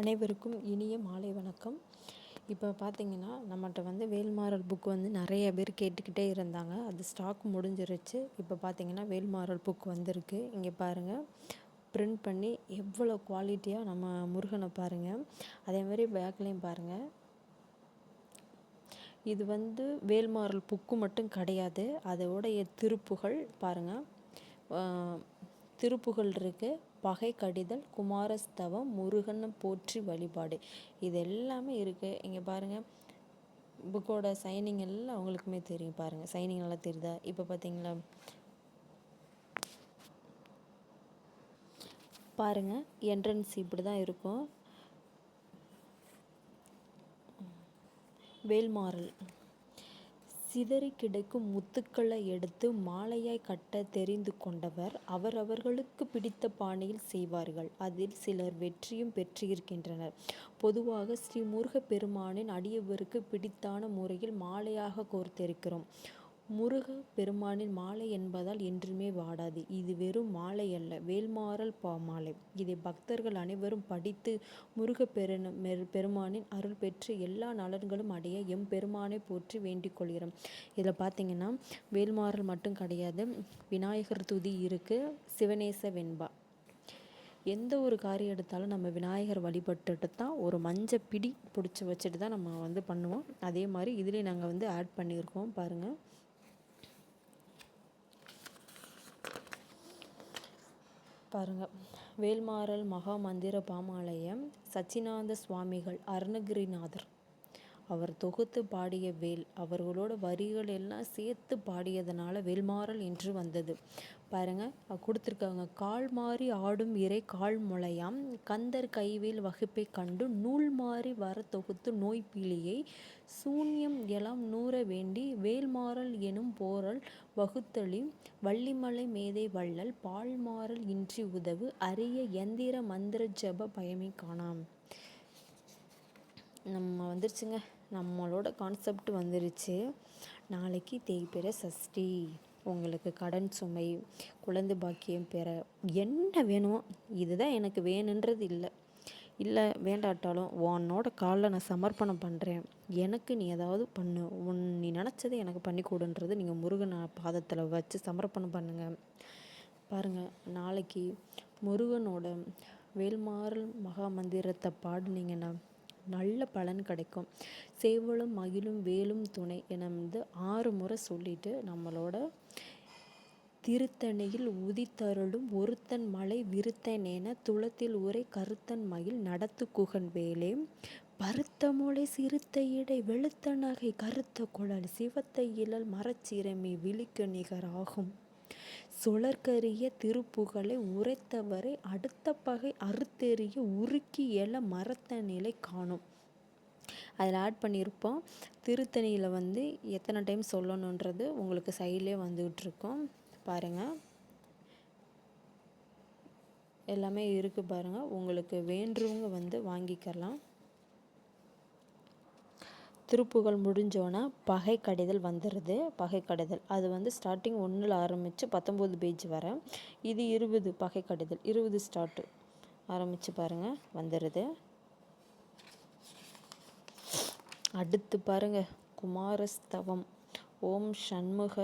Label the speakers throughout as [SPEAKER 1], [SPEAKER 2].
[SPEAKER 1] அனைவருக்கும் இனிய மாலை வணக்கம். இப்போ பார்த்தீங்கன்னா நம்மகிட்ட வந்து வேல்மாறல் புக் வந்து நிறைய பேர் கேட்டுக்கிட்டே இருந்தாங்க. அது ஸ்டாக் முடிஞ்சிருச்சு. இப்போ பார்த்தீங்கன்னா வேல்மாறல் புக் வந்திருக்கு. இங்கே பாருங்கள் பிரிண்ட் பண்ணி எவ்வளோ குவாலிட்டியாக நம்ம முருகனை பாருங்கள் அதே மாதிரி பேக்லேயும் பாருங்கள் இது வந்து வேல்மாறல் புக்கு மட்டும் கிடையாது. அதோடைய திருப்புகள் பாருங்கள் திருப்புகள் இருக்குது பகை கடிதல் குமாரஸ்தவம் முருகன் போற்றி வழிபாடு. இது எல்லாமே இருக்குது இங்கே பாருங்கள் புக்கோட சைனிங் எல்லாம் அவங்களுக்குமே தெரியும் பாருங்கள் சைனிங் நல்லா தெரியுதா? இப்போ பார்த்தீங்களா பாருங்கள் என்ட்ரன்ஸ் இப்படி தான் இருக்கும். வேல்மாறல். சிதறி கிடைக்கும் முத்துக்களை எடுத்து மாலையாய் கட்ட தெரிந்து கொண்டவர் அவரவர்களுக்கு பிடித்த பாணியில் செய்வார்கள். அதில் சிலர் வெற்றியும் பெற்றிருக்கின்றனர். பொதுவாக ஸ்ரீ முருகப்பெருமானின் அடியவருக்கு பிடித்தான முறையில் மாலையாக கோர்த்திருக்கிறோம். முருக பெருமானின் மாலை என்பதால் என்றுமே வாடாது. இது வெறும் மாலை அல்ல வேல்மாறல் பாமாலை இதை பக்தர்கள் அனைவரும் படித்து முருக பெருமானின் அருள் பெற்று எல்லா நலன்களும் அடைய எம் பெருமானை போற்றி வேண்டிக் கொள்கிறோம். இதில் பார்த்தீங்கன்னா வேல்மாறல் மட்டும் கிடையாது விநாயகர் துதி இருக்குது சிவனேச வெண்பா. எந்த ஒரு காரியம் எடுத்தாலும் நம்ம விநாயகர் வழிபட்டுட்டு தான் ஒரு மஞ்சள் பிடி பிடிச்சி வச்சுட்டு தான் நம்ம வந்து பண்ணுவோம். அதே மாதிரி இதுலேயும் நாங்கள் வந்து ஆட் பண்ணியிருக்கோம் பாருங்கள் பாருங்கள் வேல்மாறல் மகா மந்திர பாமாலயம் சச்சினாந்த சுவாமிகள் அருணகிரிநாதர். அவர் தொகுத்து பாடிய வேல் அவர்களோட வரிகள் எல்லாம் சேர்த்து பாடியதனால வேல்மாறல் என்று வந்தது. பாருங்க கொடுத்துருக்காங்க. கால் மாறி ஆடும் இறை கால் முளையாம் கந்தர் கைவேல் வகுப்பை கண்டு நூல் மாறி வர தொகுத்து நோய் பீலியை சூன்யம் எல்லாம் நூற வேண்டி வேல்மாறல் எனும் போரல் வகுத்தளி வள்ளிமலை மேதை வள்ளல் பால்மாறல் இன்றி உதவு அரிய எந்திர மந்திர ஜப பயமை காணாம். நம்ம வந்துருச்சுங்க. நம்மளோட கான்செப்ட் வந்துருச்சு. நாளைக்கு தேய்பிற சஷ்டி. உங்களுக்கு கடன் சுமை குழந்தை பாக்கியம் பெற என்ன வேணுமோ இதுதான் எனக்கு வேணுன்றது இல்லை. இல்லை வேண்டாட்டாலும் உன்னோட காலில் நான் சமர்ப்பணம் பண்ணுறேன் எனக்கு நீ ஏதாவது பண்ணு. உன் நீ நினச்சதை எனக்கு பண்ணி கொடுன்றது நீங்கள் முருகன் பாதத்தில் வச்சு சமர்ப்பணம் பண்ணுங்கள் பாருங்கள் நாளைக்கு முருகனோட வேல்மாறல் மகா மந்திரத்தை பாடினீங்கன்னா நல்ல பலன் கிடைக்கும். சேவலும் மகிழும் வேலும் துணை என வந்து ஆறு முறை சொல்லிட்டு நம்மளோட திருத்தணியில் உதித்தருளும் ஒருத்தன் மலை விருத்தனேன துளத்தில் உரை கருத்தன் மயில் நடத்து குகன் வேலே. பருத்த மூளை சிறுத்த இடை வெளுத்த நகை கருத்த குழல் சிவத்த இழல் மரச்சிறமி விழிக்க நிகராகும். சுழற்கரிய திருப்புகழை உரைத்தவரை அடுத்த பகை அறுத்தெறிய உருக்கி எழ மரத்த நிலை காணும். அதில் ஆட் பண்ணியிருப்போம். திருத்தணியில் வந்து எத்தனை டைம் சொல்லணுன்றது உங்களுக்கு சைட்லேயே வந்துகிட்ருக்கோம். பாருங்கள் எல்லாமே இருக்குது பாருங்கள் உங்களுக்கு வேண்டுறவங்க வந்து வாங்கிக்கலாம். திருப்புகள் முடிஞ்சோன்னா பகை கடிதல் வந்துடுது பகை கடிதல் அது வந்து ஸ்டார்டிங் ஒன்றில் ஆரம்பித்து பத்தொம்போது பேஜ் வர. இது இருபது பகை கடிதல் இருபது ஸ்டார்ட்டு ஆரம்பித்து பாருங்கள் வந்துடுது அடுத்து பாருங்கள் குமாரஸ்தவம். ஓம் ஷண்முக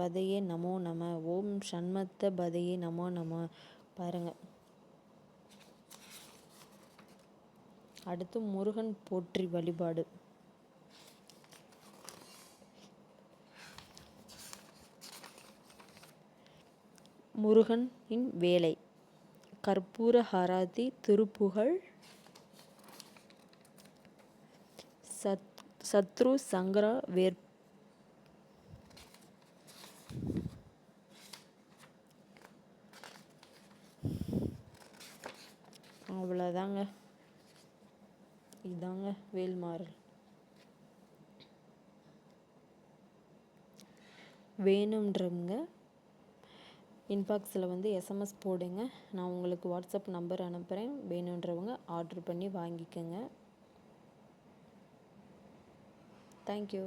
[SPEAKER 1] பதையே நமோ நம. ஓம் ஷண்மத்த பதையே நமோ நம. பாருங்கள் அடுத்து முருகன் போற்றி வழிபாடு. முருகனின் வேலை. கற்பூர ஹராதி திருப்புகழ். சத் சத்ரு சங்கரா வேர் அவ்வளோதாங்க இதாங்க வேல்மாறல் வேணுன்றவங்க இன்பாக்ஸில் வந்து எஸ்எம்எஸ் போடுங்க. நான் உங்களுக்கு வாட்ஸ்அப் நம்பர் அனுப்புகிறேன் வேணுன்றவங்க ஆர்டர் பண்ணி வாங்கிக்கோங்க. தேங்க்யூ